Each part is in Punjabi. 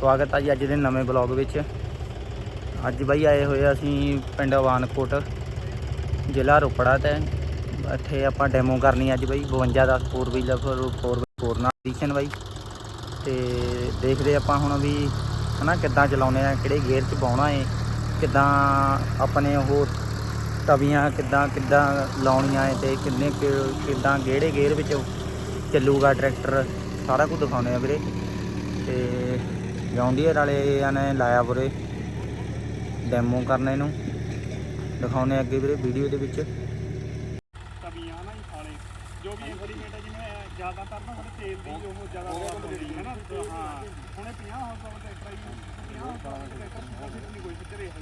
ਸਵਾਗਤ ਹੈ ਜੀ ਅੱਜ ਦੇ ਨਵੇਂ ਬਲੌਗ ਵਿੱਚ। ਅੱਜ ਬਾਈ ਆਏ ਹੋਏ ਆ ਅਸੀਂ ਪਿੰਡ ਵਾਨਕੋਟ ਜ਼ਿਲ੍ਹਾ ਰੋਪੜਾ ਤੇ। ਇੱਥੇ ਆਪਾਂ ਡੈਮੋ ਕਰਨੀ ਅੱਜ ਬਾਈ 52 ਦਾ 4 ਵੀਲਰ ਫੋਰ 4 4 ਨਾਲ ਐਡੀਸ਼ਨ ਬਾਈ। ਤੇ ਦੇਖਦੇ ਆਪਾਂ ਹੁਣ ਵੀ ਹਨਾ ਕਿੱਦਾਂ ਚਲਾਉਣੇ ਆ, ਕਿਹੜੇ ਗੇਅਰ 'ਚ ਪਾਉਣਾ ਏ, ਕਿੱਦਾਂ ਆਪਣੇ ਉਹ ਤਵੀਆਂ ਕਿੱਦਾਂ ਕਿੱਦਾਂ ਲਾਉਣੀਆਂ ਏ ਤੇ ਕਿੰਨੇ ਕੁ- ਕਿੱਦਾਂ, ਕਿਹੜੇ ਗੇਅਰ ਵਿੱਚ ਚੱਲੂਗਾ ਟਰੈਕਟਰ ਸਾਰਾ ਕੁਝ ਦਿਖਾਉਂਦੇ ਆ ਵੀਰੇ। ਤੇ ਜੌਂਡੀਅਰ ਵਾਲੇ ਨੇ ਲਾਇਆ ਵੀਰੇ। ਡੈਮੋ ਕਰਨੇ ਨੂੰ। ਦਿਖਾਉਂਦੇ ਆ ਅੱਗੇ ਵੀਰੇ ਵੀਡੀਓ ਦੇ ਵਿੱਚ। ਤਵੀਆਂ ਨਾ ਖਾਲੇ ਜੋ ਵੀ ਇੰਪਲੀਮੈਂਟ ਹੈ ਜਿਵੇਂ ਜ਼ਿਆਦਾਤਰ ਨਾ ਸਾਡੇ ਤੇਲ ਦੀ ਉਹ ਜ਼ਿਆਦਾ ਜਿਹੜੀ ਹੈ ਨਾ ਹਾਂ। ਹੁਣੇ 50 ਹਾਰਸ ਪਾਵਰ ਟਰੈਕਟਰ ਹੈ। 50 ਹਾਰਸ ਪਾਵਰ ਟਰੈਕਟਰ ਫਿੱਟ ਨਹੀਂ ਕੋਈ ਫਿੱਟ ਰਿਹਾ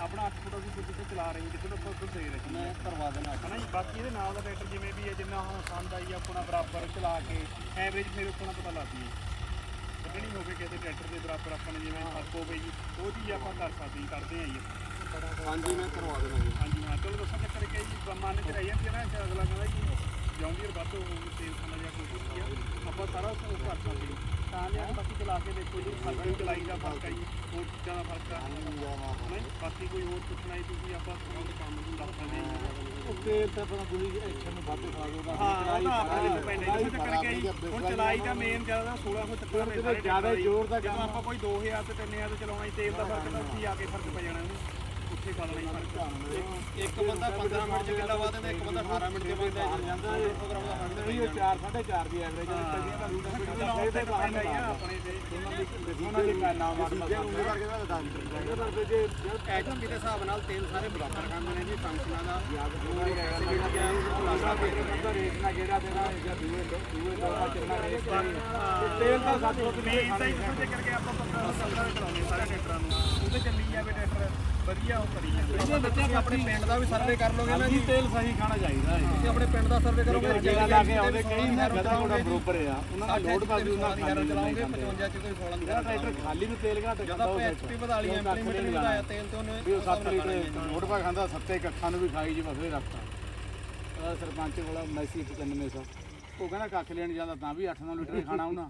ਆਪਣਾ 8 ਫੁੱਟ ਅਸੀਂ ਜਿੱਥੇ ਚਲਾ ਰਹੇ ਜਿੱਥੇ ਤੋਂ ਉੱਧਰ ਦੇ ਰਹੇ ਮੈਂ ਕਰਵਾ ਦੇਣਾ ਹੈ ਨਾ ਜੀ? ਬਾਕੀ ਇਹਦੇ ਨਾਲ ਦਾ ਟਰੈਕਟਰ ਜਿਵੇਂ ਵੀ ਹੈ ਜਿੰਨਾ ਹੁਣ ਸੰਦ ਆਈ ਆਪਣਾ ਬਰਾਬਰ ਚਲਾ ਕੇ ਐਵਰੇਜ ਮੇਰੇ ਉੱਪਰ ਪਤਾ ਲੱਗਦੀ। ਹੈ ਕੱਢਣੀ ਹੋਵੇ ਕਿਸੇ ਟਰੈਕਟਰ ਦੇ ਬਰਾਬਰ ਆਪਾਂ ਨੇ ਜਿਵੇਂ ਫ਼ਰਕ ਹੋਵੇ ਜੀ ਉਹ ਚੀਜ਼ ਆਪਾਂ ਕਰ ਸਕਦੇ ਹਾਂ ਕਰਦੇ ਹਾਂ ਜੀ ਹਾਂਜੀ ਮੈਂ ਕਰਵਾ ਦੇਣਾ ਜੀ ਹਾਂਜੀ ਹਾਂ ਚਲੋ ਦੱਸਾਂ ਚੱਕਰ ਕਿ ਜੀ ਮਨ ਚ ਰਹਿ ਜਾਂਦੀ ਹੈ ਨਾ ਅਗਲਾ ਕਹਿੰਦਾ ਜੀ ਜੌਂਡੀਅਰ ਵੱਧ ਹੋਊਗੀ ਤੇਲ ਖਾਣਾ ਜਾਂ ਕੁਝ ਵੀ ਆ ਆਪਾਂ ਸਾਰਾ ਕੁਝ ਕਰ ਸਕਦੇ ਹਾਂ। ਤਾਂ ਲਿਆ ਬਾਕੀ ਚਲਾ ਕੇ ਦੇਖੋ ਜੀ ਫ਼ਰਕ ਚਲਾਈ ਦਾ ਫ਼ਰਕ ਹੈ ਜੀ ਹੋਰ ਚੀਜ਼ਾਂ ਦਾ ਫ਼ਰਕ ਆ। ਨਹੀਂ ਬਾਕੀ ਕੋਈ ਹੋਰ ਪੁੱਛਣਾ ਹੈ ਤੁਸੀਂ ਆਪਾਂ ਤੁਹਾਨੂੰ ਕੰਮ ਨੂੰ ਦੱਸ ਸਕਦੇ ਹਾਂ। ਉੱਤੇ ਤਾਂ ਆਪਣਾ ਗੁਲੀ ਐਕਸ਼ਨ ਨੂੰ ਵੱਧ ਖਾ ਦੋ ਹਾਂ ਉਹ ਤਾਂ ਆਪਣੇ ਤੇ ਪੈਂਦਾ ਜੀ ਹੁਣ ਚਲਾਈ ਦਾ ਮੇਨ ਜ਼ਿਆਦਾ 1600 ਚੱਕਰ ਦੇ ਸਾਰੇ ਜ਼ਿਆਦਾ ਜ਼ੋਰ ਦਾ ਜਦੋਂ ਆਪਾਂ ਕੋਈ 2000 ਤੇ 3000 ਤੇ ਚਲਾਉਣਾ ਜੀ ਤੇਲ ਦਾ ਫ਼ਰਕ ਤਾਂ ਉੱਥੇ ਆ ਕੇ ਫ਼ਰਕ ਪੈ ਜਾਣਾ ਉਹਨੂੰ। ਉੱਥੇ ਲੈਣਾ ਜੀ ਫ਼ਰਕ ਇੱਕ ਬੰਦਾ 15 ਮਿੰਟ ਚ ਕਿੱਲਾ ਵਾ ਦਿੰਦਾ ਇੱਕ ਬੰਦਾ 18 ਮਿੰਟ ਚ ਬੰਦਾ ਜਾਂਦਾ ਪ੍ਰੋਗਰਾਮ ਦਾ ਫ਼ਰਕ ਨਹੀਂ 4 4.5 ਦੀ ਐਵਰੇਜ ਤਵੀਆਂ ਦਾ ਰੂਟ ਤੇ ਪੈਂਦਾ ਹੀ ਆ ਆਪਣੇ ਤੇ। ਉਹਨਾਂ ਦੇ ਨਾਮ ਮਾਰ ਜੇ ਐਟਮ ਦੇ ਹਿਸਾਬ ਨਾਲ ਤੇਲ ਸਾਰੇ ਬਰਾਬਰ ਖਾਂਦੇ ਨੇ ਜੀ ਫੰਕਸ਼ਨਾਂ ਦਾ। ਜੋ ਵੀ ਰੇਟ ਨਾ ਜਿਹੜਾ ਦੇਣਾ ਜਾਂ ਦੂਏ ਦੂਏ ਲੋਕਾਂ ਚੱਲਣਾ ਰੇਟ ਤੇਲ ਦਾ ਸੱਤ ਸੌ ਮੇਨ ਤਾਂ ਇਸ ਦੇ ਕਰਕੇ ਆਪਾਂ ਪੱਕਾ ਸੰਗਰਾ ਚਲਾਉਂਦੇ ਸਾਰੇ ਟਰੈਕਟਰਾਂ ਨੂੰ। ਉਹਦੇ ਚੱਲੀ ਜਾਵੇ ਵਧੀਆ ਉਹ ਕਰੀ ਜਾਂਦੇ ਤੁਸੀਂ ਆਪਣੇ ਪਿੰਡ ਦਾ ਵੀ ਸਰਵੇ ਕਰ ਲੋਗੇ ਨਾ ਜੀ। ਤੇਲ ਸਹੀ ਖਾਣਾ ਚਾਹੀਦਾ ਹੈ। ਤੁਸੀਂ ਆਪਣੇ ਪਿੰਡ ਦਾ ਸਰਵੇ ਕਰੋਗੇ ਜਗ੍ਹਾ ਲਾ ਕੇ ਆਉਂਦੇ ਕਈ ਨਾ ਗਦਾ ਥੋੜਾ ਬਰੋਬਰ ਆ ਉਹਨਾਂ ਦਾ ਲੋਡ ਪਾ ਵੀ ਉਹਨਾਂ ਖਾਲੀ ਚਲਾਉਂਗੇ 55 ਚ ਕੋਈ 16 ਜਿਹੜਾ ਟਰੈਕਟਰ ਖਾਲੀ ਨੂੰ ਤੇਲ ਘੱਟ ਜਦੋਂ ਖਾਂਦਾ ਆਪਾਂ ਉਹ ਐਚਪੀ ਵਧਾ ਲਈ ਇੰਪਲੀਮੈਂਟ ਨਹੀਂ ਵਧਾਇਆ ਤੇਲ ਤੇ ਉਹਨੇ ਵੀ ਉਹ 7 ਲੀਟਰ ਲੋਡ ਪਾ ਖਾਂਦਾ ਸੱਤੇ ਕੱਖਾਂ ਨੂੰ ਵੀ ਖਾਈ ਜੀ ਬਸਰੇ ਰੱਖਤਾ। ਉਹਦਾ ਸਰਪੰਚ ਕੋਲ ਮੈਸੇਜ 9500 ਉਹ ਕਹਿੰਦਾ ਕੱਖ ਲੈਣ ਜਾਂਦਾ ਤਾਂ ਵੀ 8-9 ਲੀਟਰ ਖਾਣਾ ਉਹਨਾਂ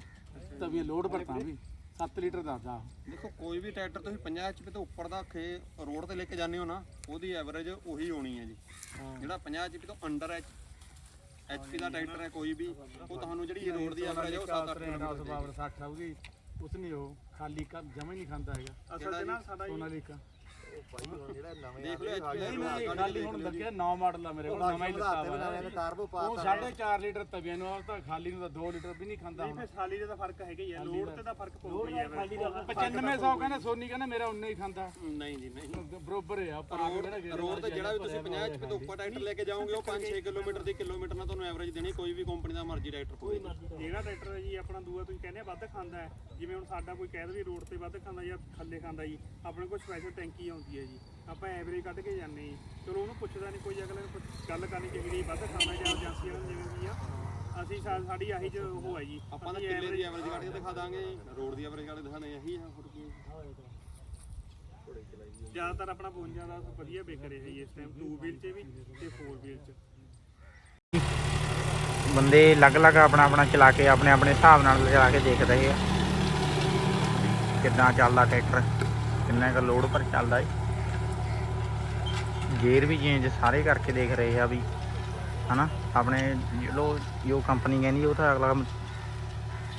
ਤਵੀਆਂ ਲੋਡ ਪਰ ਤਾਂ ਵੀ। 7 ਲੀਟਰ ਦੱਸਦਾ ਦੇਖੋ ਕੋਈ ਵੀ ਟਰੈਕਟਰ ਤੁਸੀਂ 50 ਐਚਪੀ ਤੋਂ ਉੱਪਰ ਦਾ ਖੇ ਰੋਡ ਤੇ ਲੈ ਕੇ ਜਾਂਦੇ ਹੋ ਨਾ ਉਹਦੀ ਐਵਰੇਜ ਉਹੀ ਹੋਣੀ ਹੈ ਜੀ। ਜਿਹੜਾ 50 ਐਚਪੀ ਤੋਂ ਅੰਡਰ ਐਚ ਐਚਪੀ ਦਾ ਟਰੈਕਟਰ ਹੈ ਕੋਈ ਵੀ ਉਹ ਤੁਹਾਨੂੰ ਜਿਹੜੀ ਰੋਡ ਦੀ ਐਵਰੇਜ ਉਹ 7-8 10 ਪਾਵਰ 60 ਆਊਗੀ ਉਸ ਨਹੀਂ ਉਹ ਖਾਲੀ ਕਰ ਜਮਾ ਹੀ ਨਹੀਂ ਖਾਂਦਾ ਹੈਗਾ। ਅਸਲ 'ਚ ਨਾ ਸਾਡਾ ਦੇਖ ਨਹੀਂ ਨਹੀਂ ਖਾਲੀ ਹੁਣ ਲੱਗਿਆ 9 ਮਾਡਲ ਆ ਮੇਰੇ ਕੋਲ ਨਵਾਂ ਹੀ ਲਿਖਾ ਹੋਇਆ। ਉਹ 4.5 ਲੀਟਰ ਤਵੀਆਂ ਨੂੰ ਆ ਤਾਂ ਖਾਲੀ ਨੂੰ ਤਾਂ 2 ਲੀਟਰ ਵੀ ਨਹੀਂ ਖਾਂਦਾ ਹੁਣ। ਫਿਰ ਸਾਲੀ ਦਾ ਤਾਂ ਫ਼ਰਕ ਹੈਗਾ ਹੀ ਆ ਲੋਡ ਤੇ ਤਾਂ ਫ਼ਰਕ ਪਊਗਾ ਹੀ ਆ ਫਿਰ। 9500 ਕਹਿੰਦਾ ਸੋਨੀ ਕਹਿੰਦਾ ਮੇਰਾ ਉਨਾ ਹੀ ਖਾਂਦਾ। ਨਹੀਂ ਜੀ ਨਹੀਂ। ਬਰੋਬਰ ਆ ਪਰ ਆ ਜਿਹੜਾ ਰੋਡ ਤੇ ਜਿਹੜਾ ਵੀ ਤੁਸੀਂ 50 ਐਚਪੀ ਤੋਂ ਉੱਪਰ ਟਰੈਕਟਰ ਲੈ ਕੇ ਜਾਓਗੇ ਉਹ 5-6 ਕਿਲੋਮੀਟਰ ਦੀ ਕਿਲੋਮੀਟਰ ਨਾਲ ਤੁਹਾਨੂੰ ਐਵਰੇਜ ਦੇਣੀ ਕੋਈ ਵੀ ਕੰਪਨੀ ਦਾ ਮਰਜ਼ੀ ਟਰੈਕਟਰ ਕੋਈ ਜਿਹੜਾ ਟਰੈਕਟਰ ਹੈ ਜੀ ਆਪਣਾ ਦੂਆ ਤੁਸੀਂ ਕਹਿੰਦੇ ਆ ਵੱਧ ਖਾਂਦਾ ਹੈ। ਜਿਵੇਂ ਹੁਣ ਸਾਡਾ ਕੋਈ ਕਹਿ ਦਵੇ ਰੋਡ ਤੇ ਵੱਧ ਖਾਂਦਾ ਜਾਂ ਥੱਲੇ ਖਾਂਦਾ ਜੀ ਆਪਣੇ ਕੋਲ ਸਪੈਸ਼ਲ ਟੈਂਕੀ ਆਉਂਦੀ ਹੈ ਜੀ। ਆਪਾਂ ਐਵਰੇਜ ਕੱਢ ਕੇ ਜਾਂਦੇ ਜੀ। ਚਲੋ ਉਹਨੂੰ ਪੁੱਛਦਾ ਨਹੀਂ ਕੋਈ ਅਗਲੇ ਨੂੰ ਗੱਲ ਕਰਨੀ ਚਾਹੀਦੀ ਵੱਧ ਖਾਂਦਾ ਜਾਂ ਏਜੰਸੀ ਵਾਲਾ ਜਿਵੇਂ ਵੀ ਆ। ਅਸੀਂ ਸਾਡੀ ਆਹੀ ਚ ਉਹ ਹੈ ਜੀ। ਆਪਾਂ ਤਾਂ ਕਿੱਲੇ ਦੀ ਐਵਰੇਜ ਕੱਢ ਕੇ ਦਿਖਾ ਦਾਂਗੇ ਰੋਡ ਦੀ ਐਵਰੇਜ ਕੱਢ ਕੇ ਦਿਖਾਣੇ ਇਹੀ ਹੈ ਹੋਰ ਕੀ ਜ਼ਿਆਦਾਤਰ ਆਪਣਾ 52 ਦਾ ਵਧੀਆ ਵਿਕ ਰਿਹਾ ਜੀ ਇਸ ਟਾਈਮ 2 ਵੀਲ 'ਚ ਵੀ ਤੇ 4 ਵੀਲ 'ਚ। ਬੰਦੇ ਅਲੱਗ-ਅਲੱਗ ਆਪਣਾ ਆਪਣਾ ਚਲਾ ਕੇ ਆਪਣੇ ਆਪਣੇ ਹਿਸਾਬ ਨਾਲ ਚਲਾ ਕੇ ਦੇਖ ਰਹੇ ਆ। ਕਿੱਦਾਂ ਚੱਲਦਾ ਟਰੈਕਟਰ, ਕਿੰਨਾ ਕੁ ਲੋਡ ਪਰ ਚੱਲਦਾ ਏ। ਗੇਅਰ ਵੀ ਚੇਂਜ ਸਾਰੇ ਕਰਕੇ ਦੇਖ ਰਹੇ ਆ ਵੀ, ਹਨਾ? ਆਪਣੇ ਚਲੋ, ਜੋ ਕੰਪਨੀ ਕਹਿੰਦੀ ਉਹ ਤਾਂ ਅਗਲਾ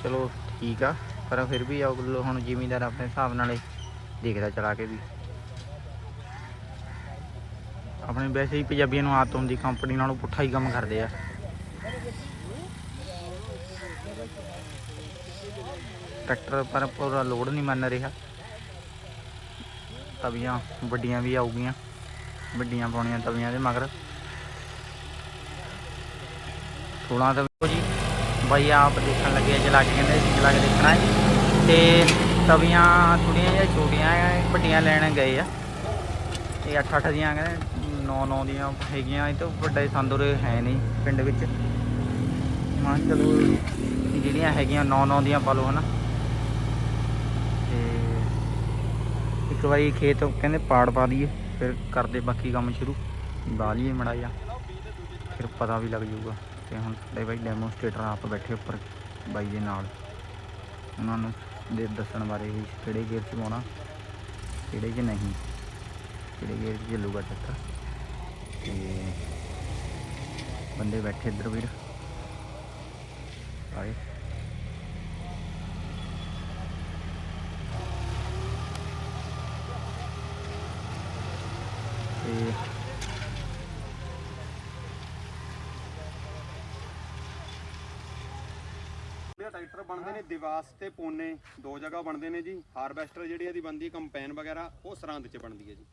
ਚਲੋ ਠੀਕ ਆ, ਪਰ ਫਿਰ ਵੀ ਅਗਲੋ ਹੁਣ ਜ਼ਿਮੀਦਾਰ ਆਪਣੇ ਹਿਸਾਬ ਨਾਲ ਦੇਖਦਾ ਚਲਾ ਕੇ ਵੀ। ਆਪਣੇ ਵੈਸੇ ਹੀ ਪੰਜਾਬੀਆਂ ਨੂੰ ਆਦਤ ਹੁੰਦੀ ਕੰਪਨੀ ਨਾਲੋਂ ਪੁੱਠਾ ਹੀ ਕੰਮ ਕਰਦੇ ਆ। ਟਰੈਕਟਰ ਪਰ ਪੂਰਾ ਲੋਡ ਨਹੀਂ ਮੰਨ ਰਿਹਾ। ਤਵੀਆਂ ਵੱਡੀਆਂ ਵੀ ਆਉਗੀਆਂ ਵੱਡੀਆਂ ਪਾਉਣੀਆਂ ਤਵੀਆਂ ਦੇ ਮਗਰ। 16 ਤਵੀਆਂ ਜੀ, ਬਾਈ ਆਪ ਦੇਖਣ ਲੱਗੇ ਚਲਾ ਕੇ ਕਹਿੰਦੇ ਸੀ ਚਲਾ ਕੇ ਦੇਖਣਾ ਹੈ। ਤੇ ਤਵੀਆਂ ਥੋੜੀਆਂ ਜਿਹੀਆਂ ਛੋਟੀਆਂ ਵੱਡੀਆਂ ਲੈਣ ਗਏ ਆ। ਇਹ 8 8 ਦੀਆਂ ਕਹਿੰਦੇ 9 9 ਦੀਆਂ ਹੈਗੀਆਂ, ਇਹ ਤੋਂ ਵੱਡੇ ਸੰਦੂਰ ਹੈ ਨਹੀਂ ਪਿੰਡ ਵਿੱਚ। ਮਾਂ ਚਲੋ ਜਿਹੜੀਆਂ ਹੈਗੀਆਂ 9 9 ਦੀਆਂ ਪਾ ਲਓ ਹਨਾ। ਤੇ ਇੱਕ ਵਾਰੀ ਖੇਤ ਕਹਿੰਦੇ ਪਾੜ ਪਾ ਦਈਏ, ਫਿਰ ਕਰਦੇ ਬਾਕੀ ਕੰਮ ਸ਼ੁਰੂ। ਲਾ ਲਈਏ ਮੜਾ ਜਾ ਫਿਰ ਪਤਾ ਵੀ ਲੱਗ ਜਾਊਗਾ ਤੇ ਹੁਣ ਸਾਡੇ ਬਾਈ ਡੈਮੋਸਟ੍ਰੇਟਰ ਆਪ ਬੈਠੇ ਉੱਪਰ ਬਾਈ ਦੇ ਨਾਲ। ਉਹਨਾਂ ਨੂੰ ਦੇ ਦੱਸਣ ਬਾਰੇ ਵੀ ਕਿਹੜੇ ਗੇਅਰ 'ਚ ਪਾਉਣਾ ਕਿਹੜੇ 'ਚ ਨਹੀਂ, ਕਿਹੜੇ ਗੇਅਰ 'ਚ ਚੱਲੂਗਾ ਚੱਕਰ। ਤੇ ਬੰਦੇ ਬੈਠੇ ਇੱਧਰ ਵੀਰ। ਆਏ ਤੇ ਇਹ ਟਰੈਕਟਰ ਬਣਦੇ ਨੇ ਦਿਵਾਸ ਤੇ ਪੋਨੇ ਦੋ ਜਗ੍ਹਾ ਬਣਦੇ ਨੇ ਜੀ। ਹਾਰਵੈਸਟਰ ਜਿਹੜੀ ਇਹਦੀ ਬਣਦੀ ਹੈ ਕੰਪੈਨ ਵਗੈਰਾ, ਉਹ ਸਰਹੰਦ 'ਚ ਬਣਦੀ ਹੈ ਜੀ।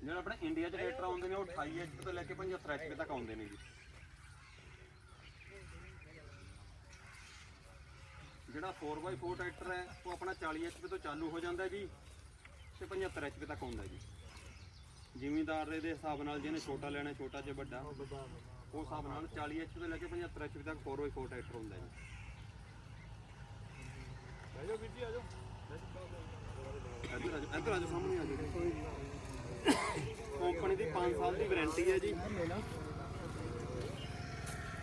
ਜਿਹੜਾ ਆਪਣੇ ਇੰਡੀਆ 'ਚ ਟਰੈਕਟਰ ਆਉਂਦੇ ਨੇ, ਉਹ 28 HP ਤੋਂ ਲੈ ਕੇ 75 HP ਤੱਕ ਆਉਂਦੇ ਨੇ ਜੀ। ਜਿਹੜਾ 4x4 ਟਰੈਕਟਰ ਹੈ, ਉਹ ਆਪਣਾ 40 HP ਤੋਂ ਚਾਲੂ ਹੋ ਜਾਂਦਾ ਜੀ, ਤੇ 75 HP ਤੱਕ ਆਉਂਦਾ ਜੀ। ਜ਼ਿਮੀਂਦਾਰ ਦੇ ਹਿਸਾਬ ਨਾਲ ਜਿਹਨੇ ਛੋਟਾ ਲੈਣਾ ਛੋਟਾ ਜੇ ਵੱਡਾ ਉਸ ਹਿਸਾਬ ਨਾਲ 40 HP ਤੋਂ ਲੈ ਕੇ 75 HP ਤੱਕ 4x4 ਟਰੈਕਟਰ ਹੁੰਦਾ ਜੀ। ਇੱਧਰ ਸਾਹਮਣੇ ਕੰਪਨੀ ਦੀ 5 ਸਾਲ ਦੀ ਵਾਰੰਟੀ ਹੈ ਜੀ।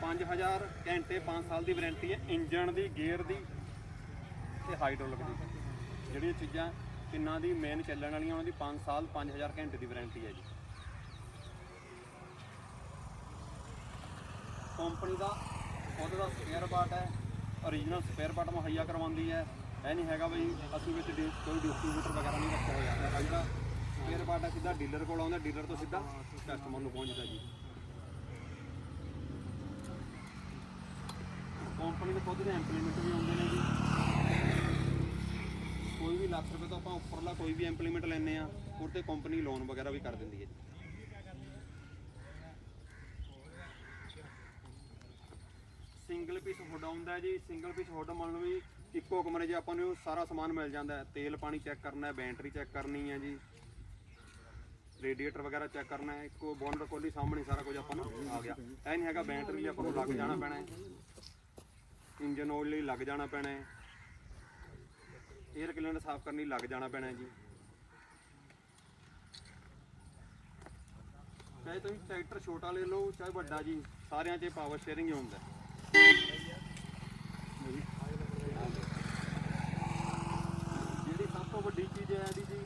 5000 ਘੰਟੇ 5 ਸਾਲ ਦੀ ਵਾਰੰਟੀ ਹੈ ਇੰਜਨ ਦੀ ਗੇਅਰ ਦੀ ਤੇ ਹਾਈਡ੍ਰੋਲਿਕ ਦੀ। ਜਿਹੜੀਆਂ ਚੀਜ਼ਾਂ ਤਿੰਨਾਂ ਦੀ ਮੇਨ ਚੱਲਣ ਵਾਲੀਆਂ ਉਹਨਾਂ ਦੀ 5 ਸਾਲ 5000 ਘੰਟੇ ਦੀ ਵਾਰੰਟੀ ਹੈ ਜੀ। ਕੰਪਨੀ ਦਾ ਉਹਦਾ ਦਾ ਸਪੇਅਰ ਪਾਰਟ ਹੈ origignal ਸਪੇਅਰ ਪਾਰਟ ਮੁਹੱਈਆ ਕਰਵਾਉਂਦੀ ਹੈ। ਇਹ ਨਹੀਂ ਹੈਗਾ ਬਈ ਅਸੀਂ ਵਿੱਚ ਡੀ- ਕੋਈ ਡਿਸਟ੍ਰੀਬਿਊਟਰ ਵਗੈਰਾ ਨਹੀਂ ਰੱਖਿਆ ਹੋਇਆ। ਹੈਗਾ ਜਿਹੜਾ ਸਪੇਅਰ ਪਾਰਟ ਹੈ, ਸਿੱਧਾ ਡੀਲਰ ਕੋਲ ਆਉਂਦਾ ਡੀਲਰ ਤੋਂ ਸਿੱਧਾ ਕਸਟਮਰ ਨੂੰ ਪਹੁੰਚਦਾ ਜੀ। ਕੰਪਨੀ ਦੇ ਖੁਦ ਦੇ ਇੰਪਲੀਮੈਂਟ ਵੀ ਆਉਂਦੇ ਨੇ ਜੀ। ਵੀ ਲੱਖ ਰੁਪਏ ਤੋਂ ਆਪਾਂ ਉੱਪਰਲਾ ਕੋਈ ਵੀ ਇੰਪਲੀਮੈਂਟ ਲੈਨੇ ਆ ਉਹ ਤੇ ਕੰਪਨੀ ਲੋਨ ਵਗੈਰਾ ਵੀ ਕਰ ਦਿੰਦੀ ਹੈ ਜੀ। ਸਿੰਗਲ ਪੀਸ ਹੁੱਡ ਆਉਂਦਾ ਹੈ ਜੀ ਸਿੰਗਲ ਪੀਸ ਹੁੱਡ ਮੰਨ ਲਓ ਵੀ ਇੱਕੋ ਕਮਰੇ 'ਚ ਆਪਾਂ ਨੂੰ ਸਾਰਾ ਸਮਾਨ ਮਿਲ ਜਾਂਦਾ ਹੈ। ਤੇਲ ਪਾਣੀ ਚੈੱਕ ਕਰਨਾ ਹੈ ਬੈਟਰੀ ਚੈੱਕ ਕਰਨੀ ਹੈ ਜੀ। ਰੇਡੀਏਟਰ ਵਗੈਰਾ ਚੈੱਕ ਕਰਨਾ ਹੈ, ਇੱਕੋ ਬੋਨਰ ਕੋਲੀ ਸਾਹਮਣੇ ਸਾਰਾ ਕੁਝ ਆਪਾਂ ਨੂੰ ਆ ਗਿਆ। ਇਹ ਨਹੀਂ ਹੈਗਾ ਬੈਟਰੀ ਆਪਾਂ ਨੂੰ ਲੱਗ ਜਾਣਾ ਪੈਣਾ ਹੈ। ਇੰਜਨ ਆਇਲ ਲਈ ਲੱਗ ਜਾਣਾ ਪੈਣਾ ਹੈ। 에ਅਰ ਕਲੀਨਰ ਸਾਫ਼ ਕਰਨ ਲਈ ਲੱਗ ਜਾਣਾ ਪੈਣਾ ਜੀ। ਚਾਹੇ ਤੁਸੀਂ ਟਰੈਕਟਰ ਛੋਟਾ ਲੈ ਲਓ, ਚਾਹੇ ਵੱਡਾ ਜੀ, ਸਾਰਿਆਂ 'ਚ ਪਾਵਰ ਸ਼ੇਅਰਿੰਗ ਹੀ ਹੁੰਦਾ ਜਿਹੜੀ ਸਭ ਤੋਂ ਵੱਡੀ ਚੀਜ਼ ਹੈ ਇਹਦੀ ਜੀ,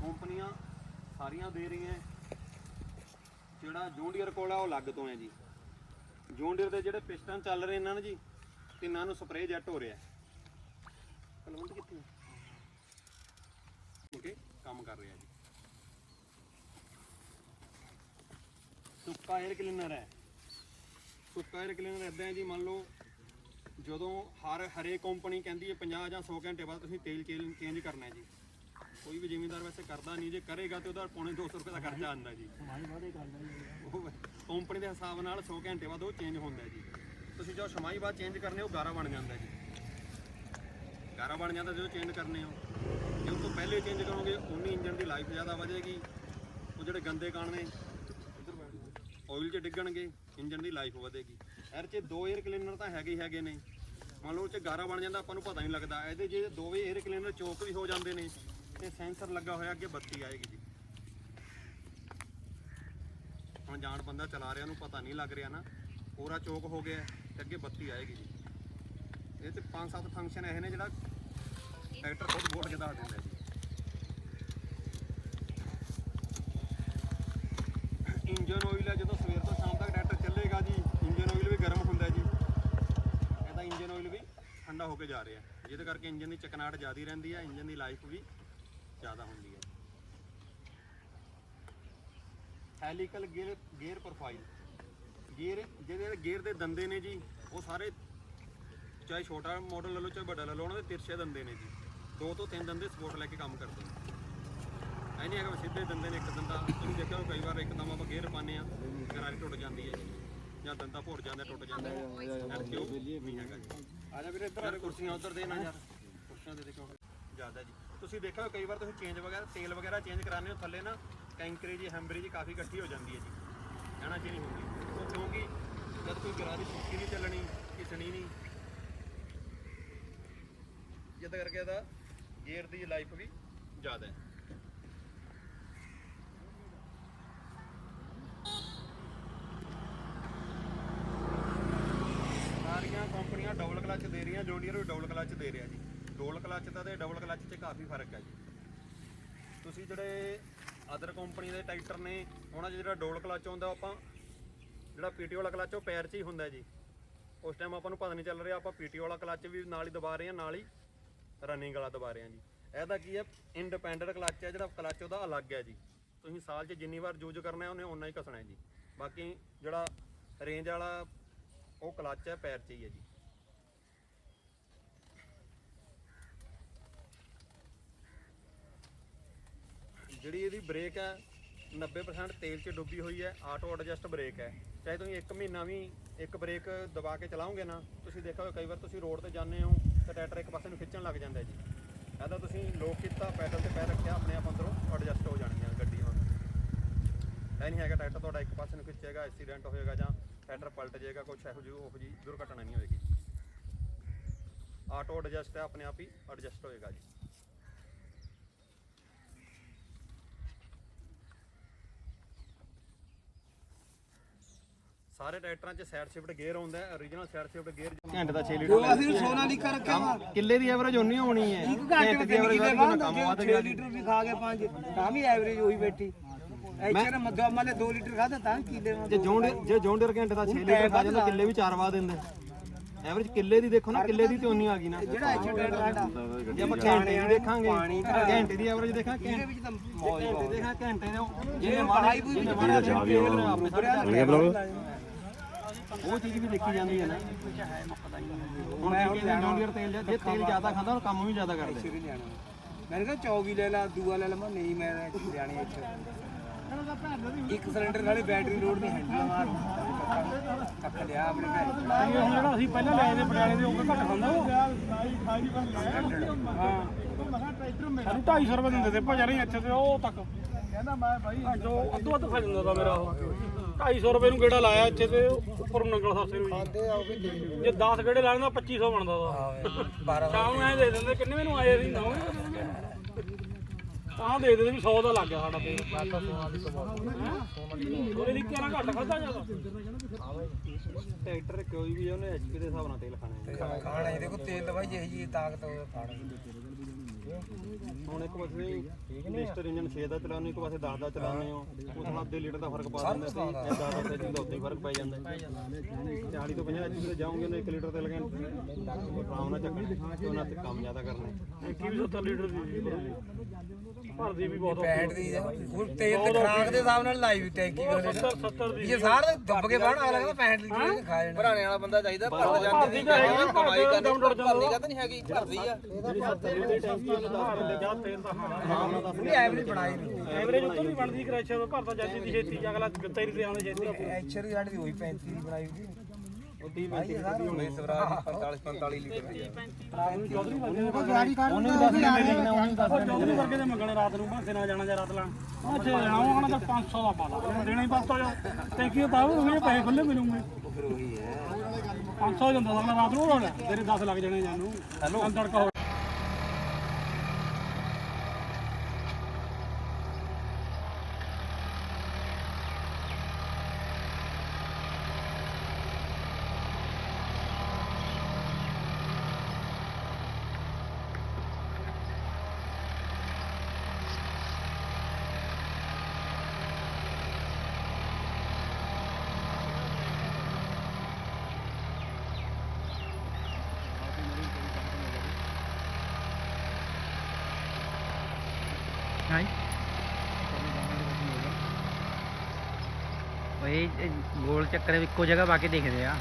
ਕੰਪਨੀਆਂ ਸਾਰੀਆਂ ਦੇ ਰਹੀਆਂ ਜਿਹੜਾ ਜੌਂਡੀਅਰ ਕੋਲ ਆ, ਉਹ ਅਲੱਗ ਤੋਂ ਹੈ ਜੀ। ਜੌਂਡੀਅਰ ਦੇ ਜਿਹੜੇ ਪਿਸਟਨ ਚੱਲ ਰਹੇ ਇਹਨਾਂ ਨੇ ਜੀ, ਤਿੰਨਾਂ ਨੂੰ ਸਪਰੇਅ ਜੈਟ ਹੋ ਰਿਹਾ ਕਲਵੰਤ ਕਿੱਥੇ ਹੈ ਓਕੇ ਕੰਮ ਕਰ ਰਿਹਾ ਜੀ। ਸੁੱਕਾ 에ਅਰ ਕਲੀਨਰ ਹੈ। ਸੁੱਕਾ 에ਅਰ ਕਲੀਨਰ ਇਦਾਂ ਹੈ ਜੀ ਮੰਨ ਲਓ ਜਦੋਂ ਹਰ ਹਰੇਕ ਕੰਪਨੀ ਕਹਿੰਦੀ ਹੈ 50 ਜਾਂ 100 ਘੰਟੇ ਬਾਅਦ ਤੁਸੀਂ ਤੇਲ ਚੇਂਜ ਕਰਨਾ ਹੈ ਜੀ। ਕੋਈ ਵੀ ਜ਼ਿਮੀਂਦਾਰ ਵੈਸੇ ਕਰਦਾ ਨਹੀਂ ਜੇ ਕਰੇਗਾ ਤੇ ਉਹਦਾ ਪੌਣੇ 200 ਰੁਪਏ ਦਾ ਖਰਚਾ ਆਉਂਦਾ ਜੀ। ਉਹ ਕੰਪਨੀ ਦੇ ਹਿਸਾਬ ਨਾਲ 100 ਘੰਟੇ ਬਾਅਦ ਉਹ ਚੇਂਜ ਹੁੰਦਾ ਜੀ। ਤੁਸੀਂ ਜੋ ਛਮਾਈ ਬਾਅਦ ਚੇਂਜ ਕਰਨੇ ਉਹ ਗਾਰਾ ਬਣ ਜਾਂਦਾ ਜੀ। ਗਾਰਾ ਬਣ ਜਾਂਦਾ ਜਦੋਂ ਚੇਂਜ ਕਰਨੇ ਹੋ। ਜੇ ਉਸ ਤੋਂ ਪਹਿਲੇ ਚੇਂਜ ਕਰੋਗੇ ਉਨੀ ਇੰਜਨ ਦੀ ਲਾਈਫ ਜ਼ਿਆਦਾ ਵਧੇਗੀ। ਉਹ ਜਿਹੜੇ ਗੰਦੇ ਕਣ ਨੇ ਆਇਲ 'ਚ ਡਿੱਗਣਗੇ ਇੰਜਨ ਦੀ ਲਾਈਫ ਵਧੇਗੀ। ਐਰ 'ਚ ਦੋ 에ਅਰ ਕਲੀਨਰ ਤਾਂ ਹੈਗੇ ਹੀ ਹੈਗੇ ਨੇ। ਮੰਨ ਲਓ ਉਹ 'ਚ ਗਾਰਾ ਬਣ ਜਾਂਦਾ, ਆਪਾਂ ਨੂੰ ਪਤਾ ਨਹੀਂ ਲੱਗਦਾ। ਇਹਦੇ ਜੇ ਦੋਵੇਂ 에ਅਰ ਕਲੀਨਰ ਚੋਕ ਵੀ ਹੋ ਜਾਂਦੇ ਨੇ ਤੇ ਸੈਂਸਰ ਲੱਗਾ ਹੋਇਆ ਅੱਗੇ ਬੱਤੀ ਆਏਗੀ ਜੀ। ਹੁਣ ਜਾਣ ਬੰਦਾ ਚਲਾ ਰਿਹਾ ਨੂੰ ਪਤਾ ਨਹੀਂ ਲੱਗ ਰਿਹਾ ਨਾ। ਪੂਰਾ ਚੋਕ ਹੋ ਗਿਆ ਤੇ ਅੱਗੇ ਬੱਤੀ ਆਏਗੀ ਜੀ। ਇਹ ਤੇ ਪੰਜ ਸੱਤ ਫੰਕਸ਼ਨ ਇਹ ਨੇ ਜਿਹੜਾ ਟਰੈਕਟਰ ਖੁਦ ਬੋਰਡ ਕੇ ਦੱਸ ਦਿੰਦਾ ਜੀ। ਇੰਜਨ ਆਇਲ ਹੈ ਜਦੋਂ ਸਵੇਰ ਤੋਂ ਸ਼ਾਮ ਤੱਕ ਟਰੈਕਟਰ ਚੱਲੇਗਾ ਜੀ, ਇੰਜਨ ਆਇਲ ਵੀ ਗਰਮ ਹੁੰਦਾ ਜੀ। ਇਹਦਾ ਇੰਜਨ ਆਇਲ ਵੀ ਠੰਡਾ ਹੋ ਕੇ ਜਾ ਰਿਹਾ। ਜਿਹਦੇ ਕਰਕੇ ਇੰਜਨ ਦੀ ਚਕਨਾਟ ਜ਼ਿਆਦੀ ਰਹਿੰਦੀ ਹੈ ਇੰਜਨ ਦੀ ਲਾਈਫ ਵੀ ਜ਼ਿਆਦਾ ਹੁੰਦੀ ਹੈ helical gear gear profile gear ਜਿਹੜੇ ਗੇਅਰ ਦੇ ਦੰਦੇ ਨੇ ਜੀ, ਉਹ ਸਾਰੇ ਚਾਹੇ ਛੋਟਾ ਮਾਡਲ ਲੈ ਲਓ ਚਾਹੇ ਵੱਡਾ ਲੈ ਲਓ ਉਹਨਾਂ ਦੇ ਤਿਰਛੇ ਦੰਦੇ ਨੇ ਜੀ। ਦੋ ਤੋਂ ਤਿੰਨ ਦੰਦੇ ਸਪੋਰਟ ਲੈ ਕੇ ਕੰਮ ਕਰਦੇ ਨੇ। ਐ ਨਹੀਂ ਹੈਗਾ ਵੀ ਸਿੱਧੇ ਦੰਦੇ ਨੇ ਇੱਕ ਦੰਦਾ। ਤੁਸੀਂ ਦੇਖਿਆ ਹੋਊ ਕਈ ਵਾਰ ਇੱਕਦਮ ਆਪਾਂ ਗੇਅਰ ਪਾਉਂਦੇ ਆ ਗਰਾਰੀ ਟੁੱਟ ਜਾਂਦੀ ਹੈ ਜੀ। ਜਾਂ ਦੰਦਾ ਭੁਰ ਜਾਂਦਾ ਟੁੱਟ ਜਾਂਦਾ ਹੈ। ਕਿਉਂ? ਨਹੀਂ ਹੈਗਾ ਜੀ। ਆ ਜਾ ਵੀਰੇ ਇੱਧਰ ਕੁਰਸੀਆਂ ਉੱਧਰ ਦੇ ਨਾ ਯਾਰ। ਕੁਰਸੀਆਂ ਦੇ ਦੇਖੋ। ਜ਼ਿਆਦਾ ਜੀ। ਤੁਸੀਂ ਦੇਖਿਆ ਹੋਊ ਕਈ ਵਾਰ ਤੁਸੀਂ ਚੇਂਜ ਵਗੈਰਾ ਤੇਲ ਵਗੈਰਾ ਚੇਂਜ ਕਰਾਉਂਦੇ ਹੋ ਥੱਲੇ ਨਾ ਕੈਂਕਰੀ ਜੀ ਹੈਂਬਰੀ ਜੀ ਕਾਫੀ ਇਕੱਠੀ ਹੋ ਜਾਂਦੀ ਹੈ ਜੀ। ਕਹਿਣਾ ਜੀ ਨਹੀਂ ਹੁੰਦੀ ਉਹ ਕਿਉਂਕਿ ਜਦ ਕੋਈ ਗਰਾਰੀ ਸੁੱਕੀ ਨਹੀਂ ਚੱਲਣੀ ਘਿਸਣੀ ਨਹੀਂ ਜਿੱਦ ਕਰਕੇ ਇਹਦਾ ਗੇਅਰ ਦੀ ਲਾਈਫ ਵੀ ਜ਼ਿਆਦਾ ਸਾਰੀਆਂ ਕੰਪਨੀਆਂ ਡਬਲ ਕਲਚ ਦੇ ਰਹੀਆਂ ਜੂਨੀਅਰ ਵੀ ਡਬਲ ਕਲਚ ਦੇ ਰਿਹਾ ਜੀ। ਡਬਲ ਕਲਚ ਦਾ ਤੇ ਡਬਲ ਕਲਚ 'ਚ ਕਾਫੀ ਫ਼ਰਕ ਹੈ ਜੀ। ਤੁਸੀਂ ਜਿਹੜੇ ਅਦਰ ਕੰਪਨੀ ਦੇ ਟਰੈਕਟਰ ਨੇ, ਉਹਨਾਂ 'ਚ ਜਿਹੜਾ ਡੋਲ ਕਲਚ ਹੁੰਦਾ ਆਪਾਂ ਜਿਹੜਾ ਪੀਟੀ ਵਾਲਾ ਕਲਚ ਉਹ ਪੈਰ 'ਚ ਹੀ ਹੁੰਦਾ ਜੀ। ਉਸ ਟਾਈਮ ਆਪਾਂ ਨੂੰ ਪਤਾ ਨਹੀਂ ਚੱਲ ਰਿਹਾ, ਆਪਾਂ ਪੀਟੀ ਵਾਲਾ ਕਲਚ ਵੀ ਨਾਲ ਹੀ ਦਬਾ ਰਹੇ ਹਾਂ, ਨਾਲ ਹੀ ਰਨਿੰਗ ਵਾਲਾ ਦਬਾ ਰਹੇ ਹਾਂ ਜੀ। ਇਹਦਾ ਕੀ ਹੈ ਇੰਡੀਪੈਂਡੈਂਟ ਕਲੱਚ ਹੈ ਜਿਹੜਾ ਕਲੱਚ ਉਹਦਾ ਅਲੱਗ ਹੈ ਜੀ। ਤੁਸੀਂ ਸਾਲ 'ਚ ਜਿੰਨੀ ਵਾਰ ਯੂਜ਼ ਕਰਨਾ ਹੈ, ਉਹਨੇ ਓਨਾ ਹੀ ਘਸਣਾ ਹੈ ਜੀ। ਬਾਕੀ ਜਿਹੜਾ ਰੇਂਜ ਵਾਲਾ, ਉਹ ਕਲੱਚ ਹੈ, ਪੈਰ 'ਚ ਹੀ ਹੈ ਜੀ। ਜਿਹੜੀ ਇਹਦੀ ਬ੍ਰੇਕ ਹੈ 90% ਤੇਲ 'ਚ ਡੁੱਬੀ ਹੋਈ ਹੈ ਆਟੋ ਐਡਜਸਟ ਬ੍ਰੇਕ ਹੈ। ਚਾਹੇ ਤੁਸੀਂ 1 ਮਹੀਨਾ ਵੀ ਇੱਕ ਬ੍ਰੇਕ ਦਬਾ ਕੇ ਚਲਾਓਗੇ ਨਾ, ਤੁਸੀਂ ਦੇਖੋਗੇ ਕਈ ਵਾਰ ਤੁਸੀਂ ਰੋਡ ਤੇ ਜਾਂਦੇ ਹੋ ਤੇ ਟਰੈਕਟਰ ਇੱਕ ਪਾਸੇ ਨੂੰ ਖਿੱਚਣ ਲੱਗ ਜਾਂਦਾ ਜੀ। ਇਹਦਾ ਤੁਸੀਂ ਲੋਕ ਕੀਤਾ ਪੈਡਲ ਤੇ ਪੈਰ ਰੱਖਿਆ, ਆਪਣੇ ਆਪ ਅੰਦਰੋਂ ਐਡਜਸਟ ਹੋ ਜਾਣਗੀਆਂ ਗੱਡੀ ਹੁਣ। ਇਹ ਨਹੀਂ ਹੈਗਾ ਟਰੈਕਟਰ ਤੁਹਾਡਾ ਇੱਕ ਪਾਸੇ ਨੂੰ ਖਿੱਚੇਗਾ ਐਕਸੀਡੈਂਟ ਹੋਏਗਾ ਜਾਂ ਟਰੈਕਟਰ ਪਲਟ ਜਾਏਗਾ, ਕੁਛ ਇਹੋ ਜਿਹੀ ਉਹ ਜੀ ਦੁਰਘਟਨਾ ਨਹੀਂ ਹੋਏਗੀ। ਆਟੋ ਐਡਜਸਟ ਹੈ, ਆਪਣੇ ਆਪ ਹੀ ਐਡਜਸਟ ਹੋਏਗਾ ਜੀ। ਸਾਰੇ ਟਰੈਕਟਰਾਂ 'ਚ ਸਾਈਡ ਸ਼ਿਫਟ ਗੇਅਰ ਹੁੰਦਾ ਹੈ origignal ਸਾਈਡ ਸ਼ਿਫਟ ਗੇਅਰ ਘੰਟੇ ਦਾ 6 ਲੀਟਰ ਅਸੀਂ ਸੋਨਾਲੀਕਾ ਰੱਖਿਆ ਵਾ। ਕਿੱਲੇ ਦੀ ਐਵਰੇਜ ਉਨੀ ਹੋਣੀ ਹੈ। ਇੱਕ ਘੰਟੇ ਵਿੱਚ ਕਿਲੇ ਬੰਦ ਜੇ 6 ਲੀਟਰ ਵੀ ਖਾ ਕੇ ਪੰਜ ਤਾਂ ਵੀ ਐਵਰੇਜ ਉਹੀ ਬੈਠੀ। ਇੱਥੇ ਨਾ ਮੱਧਾ ਮਾਲੇ 2 ਲੀਟਰ ਖਾਦਾ ਤਾਂ ਕਿਲੇ ਜੇ ਜੌਂਡ ਜੇ ਜੌਂਡਰ ਘੰਟੇ ਦਾ 6 ਲੀਟਰ ਖਾ ਜਾਂਦਾ ਕਿੱਲੇ ਵੀ ਚਾਰ ਵਾ ਦਿੰਦੇ। ਐਵਰੇਜ ਕਿੱਲੇ ਦੀ ਦੇਖੋ ਨਾ ਕਿੱਲੇ ਦੀ ਤੇ ਉਨੀ ਆ ਗਈ ਨਾ। ਜਿਹੜਾ ਇੱਥੇ ਟਰੈਕਟਰ ਸਾਡਾ ਜੇ ਆਪਾਂ ਘੰਟੇ ਦੀ ਦੇਖਾਂਗੇ ਘੰਟੇ ਦੀ ਐਵਰੇਜ ਦੇਖਾਂਗੇ ਇਹਦੇ ਵਿੱਚ ਤਾਂ ਮੌਜ ਘੰਟੇ ਦੇਖਾਂ ਘੰਟੇ ਦੇ ਜਿਹੜੇ ਪੜਾਈ ਵੀ ਉਹ ਚੀਜ਼ ਵੀ ਦੇਖੀ ਜਾਂਦੀ ਹੈ ਨਾ। ਹੁਣ ਕੀ ਕਹਿੰਦੇ ਜੌਂਡੀਅਰ ਤੇਲ ਜੇ ਤੇਲ ਜ਼ਿਆਦਾ ਖਾਂਦਾ ਉਹ ਕੰਮ ਵੀ ਜ਼ਿਆਦਾ ਕਰਦਾ। ਸਿਰ ਮੈंने ਕਿਹਾ 24 ਲੈ ਲਾ ਦੂਆ ਲੈ ਲਾ ਮੈਂ ਨਹੀਂ ਮੈਂ ਲਿਆਣੀ ਇੱਥੇ ਇੱਕ ਸਿਲੰਡਰ ਨਾਲੇ ਬੈਟਰੀ ਲੋਡ ਨਹੀਂ ਹੈਂਡਲ ਮਾਰ। ਕੱਖ ਲਿਆ ਆਪਣੇ ਘਰ। ਜਿਹੜਾ ਅਸੀਂ ਪਹਿਲਾਂ ਲੈ ਆਏ ਪਟਿਆਲੇ ਦੇ ਉਹ ਘੱਟ ਖਾਂਦਾ ਉਹ। ਹਾਂ। ਸਾਨੂੰ 250 ਰੁਪਏ ਦਿੰਦੇ ਤੇ ਭਾਜਾ ਨਹੀਂ ਇੱਥੇ ਤੇ ਉਹ ਤੱਕ। ਕਹਿੰਦਾ ਮੈਂ ਭਾਈ ਜੋ ਅੱਧੋ ਅੱਧ ਖਾ ਜਾਂਦਾ ਤਾਂ ਮੇਰਾ ਉਹ। 250 ਰੁਪਏ ਨੂੰ ਗੇੜਾ ਲਾਇਆ ਇੱਥੇ ਤੇ ਉੱਪਰ ਨੰਗਲ ਸਾਸੇ ਨੂੰ ਜੀ। ਜੇ 10 ਗੇੜੇ ਲਾ ਲੈਂਦਾ 2500 ਬਣਦਾ ਦਾ ਸ਼ਾਮ ਨੂੰ ਐ ਦੇ ਦਿੰਦੇ ਕਿੰਨੇ ਮੈਨੂੰ ਆਏ ਸੀ ਨਾ ਤਾਂ ਦੇ ਦਿੰਦੇ ਵੀ 100 ਦਾ ਲੱਗ ਗਿਆ ਸਾਡਾ ਤੇਲ। ਉਹਦੇ ਲਈ ਕਿਹੜਾ ਘੱਟ ਖਾਦਾ ਜਾਂਦਾ ਟਰੈਕਟਰ ਕੋਈ ਵੀ ਉਹਨੇ ਐਚਪੀ ਦੇ ਹਿਸਾਬ ਨਾਲ ਤੇਲ ਖਾਣਾ ਹੈ। ਖਾਣਾ ਇਹਦੇ ਕੋ ਤੇਲ ਦਵਾਈ ਜਿਹੀ ਜੀ ਤਾਕਤ ਹੋਵੇ ਖਾਣਾ ਹੁਣ ਇੱਕ ਪਾਸੇ ਮਿਸਟਰ ਇੰਜਨ 6 ਦਾ ਚਲਾਉਂਦੇ ਇੱਕ ਪਾਸੇ 10 ਦਾ ਚਲਾਉਂਦੇ ਹੋ। ਉਸ ਨਾਲ ਅੱਧੇ ਲੀਟਰ ਦਾ ਫ਼ਰਕ ਪਾ ਦਿੰਦੇ ਸੀ ਇਹ 10 ਦਾ ਤੇ ਉੱਤੇ ਹੀ ਫ਼ਰਕ ਪੈ ਜਾਂਦਾ। ਹੈ 40 ਤੋਂ 50 ਐਚਪੀ ਤੇ ਜਾਓਗੇ ਉਹਨੇ 1 ਲੀਟਰ ਤੇਲ ਕਹਿੰਦੇ ਆਰਾਮ ਨਾਲ ਚੱਕਣਾ। ਤੇ ਉਹਨਾਂ ਤੇ ਕੰਮ ਜ਼ਿਆਦਾ ਕਰਨਾ। ਹੈ ਕੀ ਵੀ 70 ਲੀਟਰ ਦੀ ਭਰਦੀ ਵੀ ਬਹੁਤ ਪੈਂਟ ਦੀ ਉਹ ਤੇਲ ਤੇ ਖਰਾਕ ਦੇ ਹਿਸਾਬ ਨਾਲ ਲਾਈ ਵੀ ਟੈਂਕੀ ਵਾਲੇ 70 70 ਦੀ ਇਹ ਸਾਰ ਦੱਬ ਕੇ ਬਾਹਰ ਆ ਲੱਗਦਾ 65 ਲੀਟਰ ਦੇ ਖਾ ਜਾਣਾ ਭਰਾਣੇ ਵਾਲਾ ਬੰਦਾ ਚਾਹੀਦਾ ਭਰਦੀ ਤਾਂ ਹੈਗੀ ਕਮਾਈ ਕਰਨੀ ਜਾਂਦਾ ਭਰਦੀ ਤਾਂ ਨਹੀਂ ਹੈਗੀ ਭਰਦੀ ਆ। ਜਾਂ ਤੇਲ ਤਾਂ ਹਾਂ ਉਹਨੇ ਐਵਰੇਜ ਬਣਾਈ ਨਹੀਂ ਐਵਰੇਜ ਉੱਤੋਂ ਵੀ ਬਣਦੀ ਕਰੈਸ਼ਰ ਭਰਦਾ ਜਾਂਦੀ ਦੀ ਛੇਤੀ ਅਗਲਾ ਤੇਰੀ ਤੇ ਆਉਂਦੇ ਛੇਤੀ। ਐਚਰ ਦੀ ਸਾਡੀ ਉਹੀ 35 ਦੀ ਬਣਾਈ ਹੋਈ ਉਹ 30 ਭਾਈ ਇਹ ਸਾਰਾ ਨਹੀਂ ਸਵਰਾਜ 45 45 ਲੀਟਰ ਦੀ ਚੌਧਰੀ ਵਰਗੇ ਦੇ ਮੰਗਣੇ ਰਾਤ ਨੂੰ ਭਾਂਸੇ ਨਾਲ ਜਾਣਾ ਜਾਂ ਰਾਤ ਲਾਣ ਉੱਥੇ ਜਾਣਾ ਉਹਨਾਂ ਦਾ 500 ਦਾ ਪਾਲਾ ਦੇਣਾ ਹੀ 500 ਜਾ ਟੈਂਕੀ ਤਾਂ ਉਹ ਮੇਰੇ ਪੈਸੇ ਖੁੱਲੇ ਮਿਲੂਗੇ। ਫਿਰ ਉਹੀ ਹੈ। 500 ਜਾਂਦਾ ਤਾਂ ਰਾਤ ਨੂੰ ਰੋਣਾ ਤੇਰੇ 10 ਲੱਗ ਜਾਣੇ ਜਾਨੂੰ। ਹੈਲੋ ਹਾਂ ਓਏ ਇਹ ਗੋਲ ਚੱਕਰ ਇੱਕੋ ਜਗ੍ਹਾ ਪਾ ਕੇ ਦੇਖਦੇ ਆ।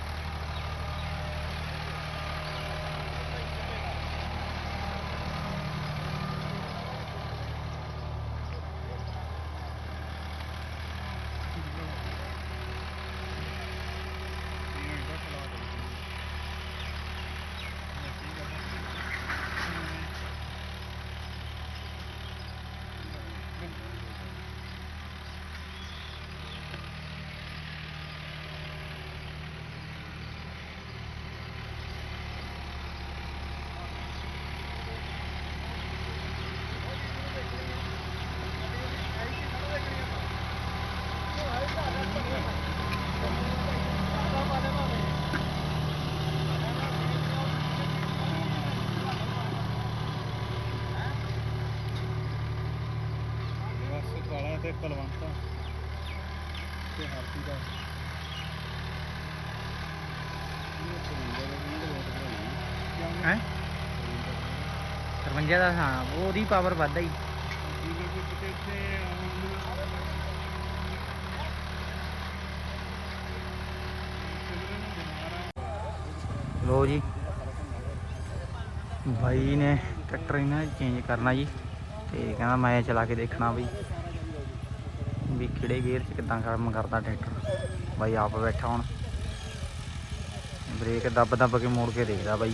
ਹੈ? 53 ਦਾ, ਹਾਂ, ਉਹਦੀ ਪਾਵਰ ਵੱਧਦਾ ਹੀ। ਲੋ ਜੀ। ਬਾਈ ਨੇ ਟਰੈਕਟਰ ਇਹਨਾਂ ਚੇਂਜ ਕਰਨਾ ਜੀ, ਤੇ ਕਹਿੰਦਾ ਮੈਂ ਚਲਾ ਕੇ ਦੇਖਣਾ ਬਈ, ਵੀ ਕਿਹੜੇ ਗੇਅਰ 'ਚ ਕਿਦਾਂ ਕੰਮ ਕਰਦਾ ਟਰੈਕਟਰ ਬਾਈ ਆਪ ਬੈਠਾ ਹੁਣ। ਬ੍ਰੇਕ ਦੱਬ ਦੱਬ ਕੇ ਮੋੜ ਕੇ ਦੇਖਦਾ ਬਾਈ।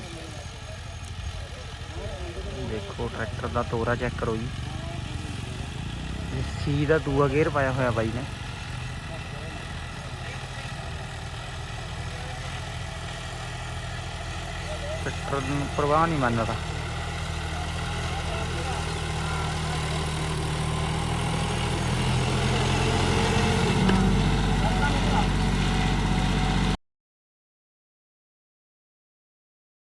ਦੇਖੋ, ਟਰੈਕਟਰ ਦਾ ਤੋਰਾ ਚੈੱਕ ਕਰੋ ਜੀ। ਸੀ ਦਾ ਦੂਆ ਗੇਅਰ ਪਾਇਆ ਹੋਇਆ ਬਾਈ ਨੇ। ਟਰੈਕਟਰ ਨੂੰ ਪ੍ਰਵਾਹ ਨਹੀਂ ਮੰਨਦਾ।